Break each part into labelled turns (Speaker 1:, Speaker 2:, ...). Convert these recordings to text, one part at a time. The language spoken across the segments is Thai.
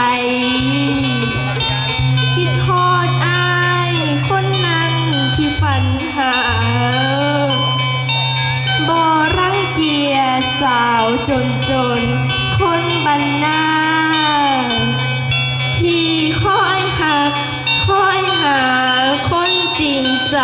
Speaker 1: คนไกลคิดฮอดอายคนนั้นที่ฝันหาบ่รังเกียจสาวจนจนคนบันนาที่คอยหักคอยหาคนจริงใจ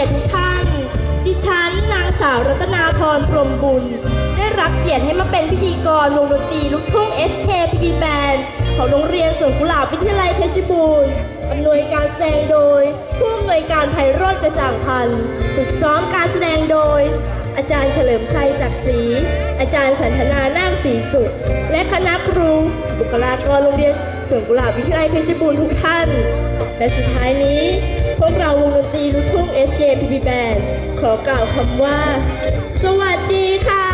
Speaker 1: ยรติทุกท่าน ดิฉันนางสาวรัตนาพรพรมบุญ ได้รับเกียรติให้มาเป็นพิธีกรวงดนตรีลูกทุ่ง SKPP Band ของโรงเรียนสวนกุหลาบวิทยาลัยเพชรบูรณ์อำนวยการแสดงโดย ผู้อำนวยการไพโรจน์กระจ่างพันธ์ฝึกซ้อมการแสดงโดย อาจารย์เฉลิมชัยจักรศรีอาจารย์ฉันทนานาคศรีสุข และคณะครู บุคลากรโรงเรียนสวนกุหลาบวิทยาลัยเพชรบูรณ์ทุกท่าน และสุดท้ายนี้ พวกเราวงดนตรีลูกทุ่ง SJPP Band ขอกล่าวคำว่า สวัสดีค่ะ